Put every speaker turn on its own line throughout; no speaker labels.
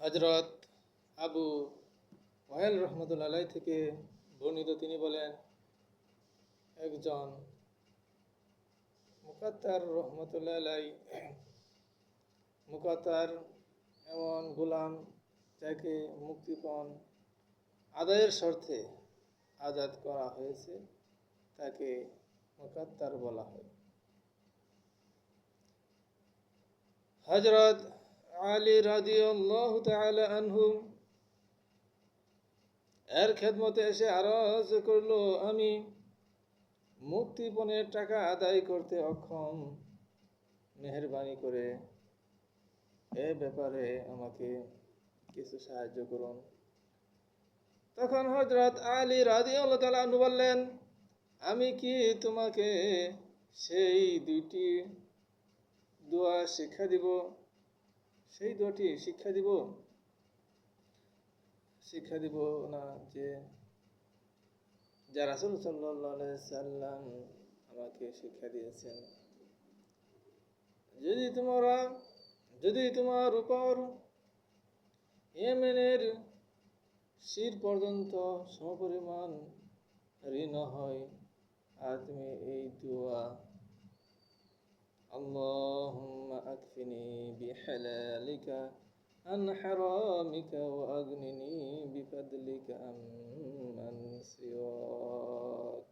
হজরত আবু ওয়াহেল রহমতুল্লাহ থেকে বর্ণিত তিনি বলেন, একজন মুকাত্তার রহমতুল্লাহ মুকাত্তার এমন গোলাম যাকে মুক্তিপণ আদায়ের শর্তে আজাদ করা হয়েছে, তাকে মুকাত্তার বলা হয়। হজরত আলী রাদিয়াল্লাহু তাআলা আনহু এর খেদমতে এসে আরজ করল, আমি মুক্তিপণের টাকা আদায় করতে অক্ষম। মেহরবানি করে এ ব্যাপারে আমাকে কিছু সাহায্য করুন। তখন হজরত আলী তাআলা আনহু বললেন, আমি কি তোমাকে সেই দুইটি দোয়া শিক্ষা দিব? সেই দোয়াটি শিক্ষা দিব? শিক্ষা দিব না যে যারা রাসুল সাল্লাম আমাকে শিক্ষা দিয়েছেন। যদি তোমরা, যদি তোমার উপর এমএনের শির পর্যন্ত সমপরিমাণ ঋণ হয়, আর তুমি এই দোয়া আল্লাহ أكفني بحلالك عن حرامك وأغنني بفضلك عمن سواك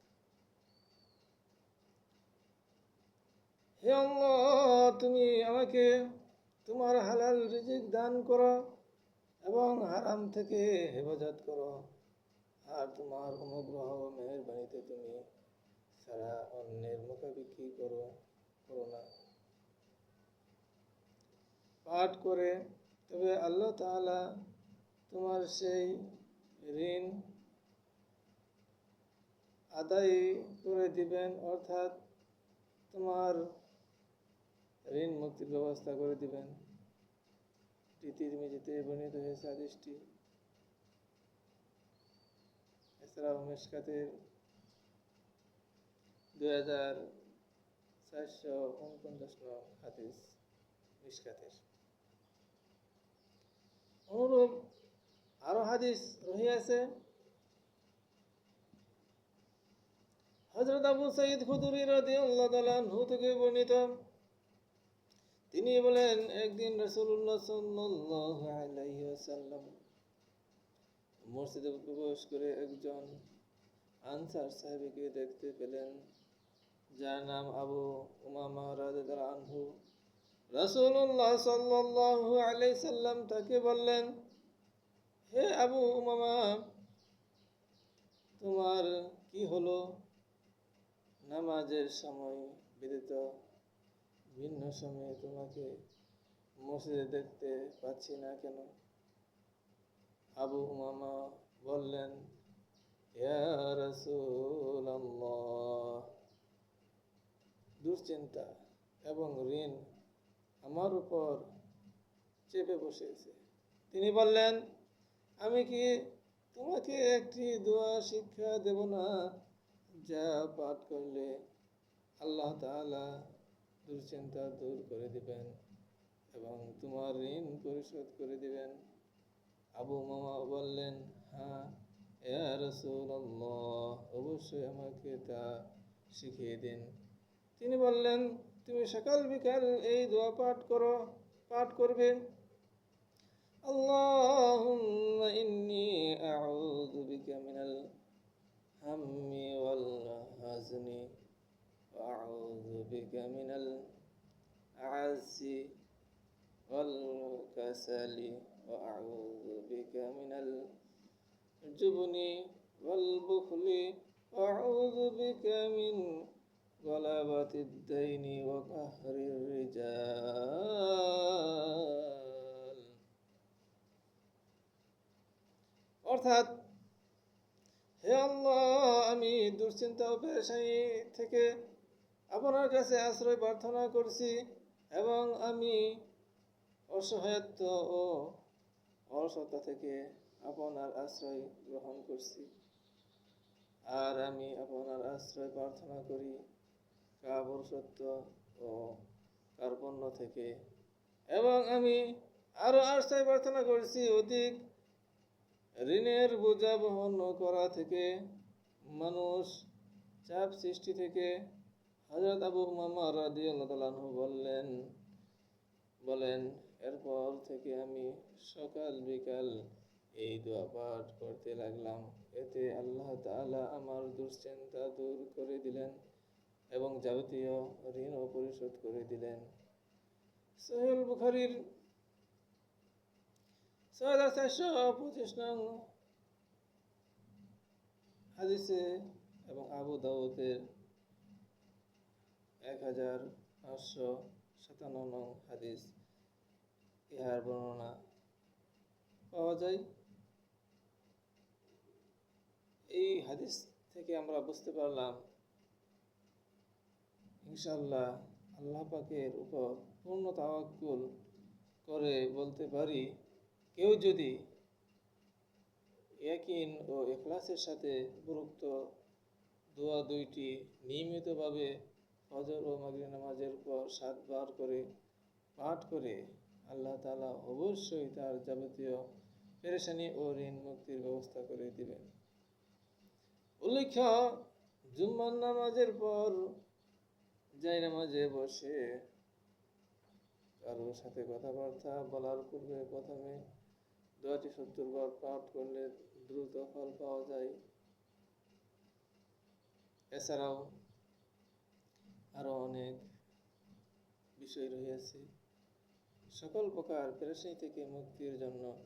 হে আল্লাহ তুমি আমাকে তোমার হালাল রিজিক দান করো এবং হারাম থেকে হেফাজত করো আর তোমার অনুগ্রহ মেহরবানিতে তুমি সারা অন্যের মুখাবিক্ষি করো করো না পাঠ করে, তবে আল্লাহ তাআলা তোমার সেই ঋণ আদায় করে দিবেন, অর্থাৎ তোমার ঋণ মুক্তির ব্যবস্থা করে দিবেন। মেঝেতে বর্ণিত হয়েছে আদেশটি এছাড়াও মেশকাতের দুই হাজার চারশো উনপঞ্চাশ নং হাদিস অনুরূপ আরও হাদিস রহিয়াছে। হজরত আবু সঈদ খুদুরি তাআলা আনহু থেকে বর্ণিত, তিনি বলেন, একদিন আলাইহি ওয়াসাল্লাম মসজিদে প্রবেশ করে একজন আনসার সাহেবকে দেখতে পেলেন, যার নাম আবু উমামা রাদিয়াল্লাহু আনহু। রাসূলুল্লাহ সাল্লাল্লাহু আলাইহি সাল্লাম তাকে বললেন, হে আবু উমামা, তোমার কি হলো? নামাজের সময় ব্যতীত ভিন্ন সময়ে তোমাকে মসজিদে দেখতে পাচ্ছি না কেন? আবু উমামা বললেন দুশ্চিন্তা এবং ঋণ আমার উপর চেপে বসেছে তিনি বললেন, আমি কি তোমাকে একটি দোয়া শিক্ষা দেব না যা পাঠ করলে আল্লাহ তাআলা দুশ্চিন্তা দূর করে দিবেন এবং তোমার ঋণ পরিশোধ করে দিবেন? আবু মামা বললেন হ্যাঁ ইয়া অবশ্যই আমাকে তা শিখিয়ে দিন। তিনি বললেন তুমি সকাল বিকাল এই দোয়া পাঠ করো পাঠ করবে اللهم إني أعوذ بك من الهم والحزن وأعوذ بك من العجز والكسل وأعوذ بك من الجبن والبخل وأعوذ بك من غلبة الدين وقهر الرجال অর্থাৎ হে আল্লাহ আমি দুশ্চিন্তা ও পেরেশানি থেকে আপনার কাছে আশ্রয় প্রার্থনা করছি এবং আমি অসহায়ত্ব ও অলসতা থেকে আপনার আশ্রয় গ্রহণ করছি আর আমি আপনার আশ্রয় প্রার্থনা করি কাবর সত্য ও কার্পণ্য থেকে। এবং আমি আরও আশ্রয় প্রার্থনা করছি অধিক ঋণের বোঝা বহন করা থেকে, মানুষ চাপ সৃষ্টি থেকে হজরত আবু মামা রাদি আল্লাহ বললেন, বলেন, এরপর থেকে আমি সকাল বিকাল এই দোয়া পাঠ করতে লাগলাম। এতে আল্লাহ তাআলা আমার দুশ্চিন্তা দূর করে দিলেন। এবং যাবতীয় ঋণও পরিশোধ করে দিলেন। সোহেল বুখারির ছয় হাজার চারশো পঁচিশ নং হাদিসে এবং আবু দাউদের এক হাজার পাঁচশো সাতান্ন নং হাদিস। ইহার বর্ণনা পাওয়া যায়। এই হাদিস থেকে আমরা বুঝতে পারলাম ইনশাল্লাহ আল্লাহ পাকের উপর পূর্ণ তাওয়াক্কুল করে বলতে পারি, কেউ যদি ইয়াকিন ও এখলাসের সাথে উপরোক্ত দোয়া দুইটি নিয়মিতভাবে ফজর ও মাগরিব নামাজের পর সাতবার করে পাঠ করে, আল্লাহ তাআলা অবশ্যই তার যাবতীয় পেরেশানি ও ঋণ মুক্তির ব্যবস্থা করে দিবেন। উল্লেখ্য জুম্মান নামাজের পর যাই নামাজে বসে, কারোর সাথে কথাবার্তা বলার পূর্বে প্রথমে দোয়াটি সত্তরবার পাঠ করলে দ্রুত ফল পাওয়া যায়। এছাড়াও আরও অনেক বিষয় রয়েছে। সকল প্রকার পেরেশানি থেকে মুক্তির জন্য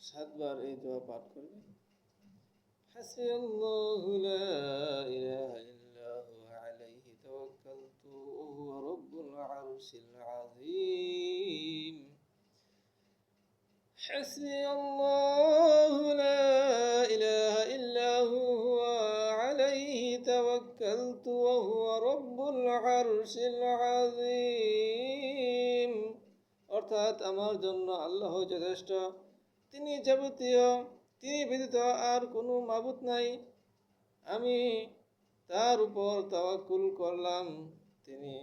সাতবার এই দোয়া পাঠ করবে। হাসি আল্লাহ رب العرش العظيم حسبي الله لا إله إلا هو عليه توكلت وهو رب العرش العظيم অর্থাৎ আমার জন্য আল্লাহ যথেষ্ট তিনি যাবতীয় তিনি ব্যতীত আর কোনো মাবুত নাই আমি তার উপর তাওয়াক্কুল করলাম তিনি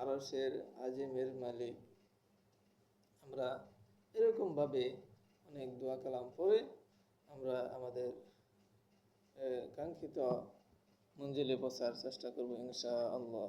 আরসের আজিমের মালিক। আমরা এরকমভাবে অনেক দোয়া কালাম পড়ে আমরা আমাদের কাঙ্ক্ষিত মঞ্জিলে বসার চেষ্টা করব ইনশা আল্লাহ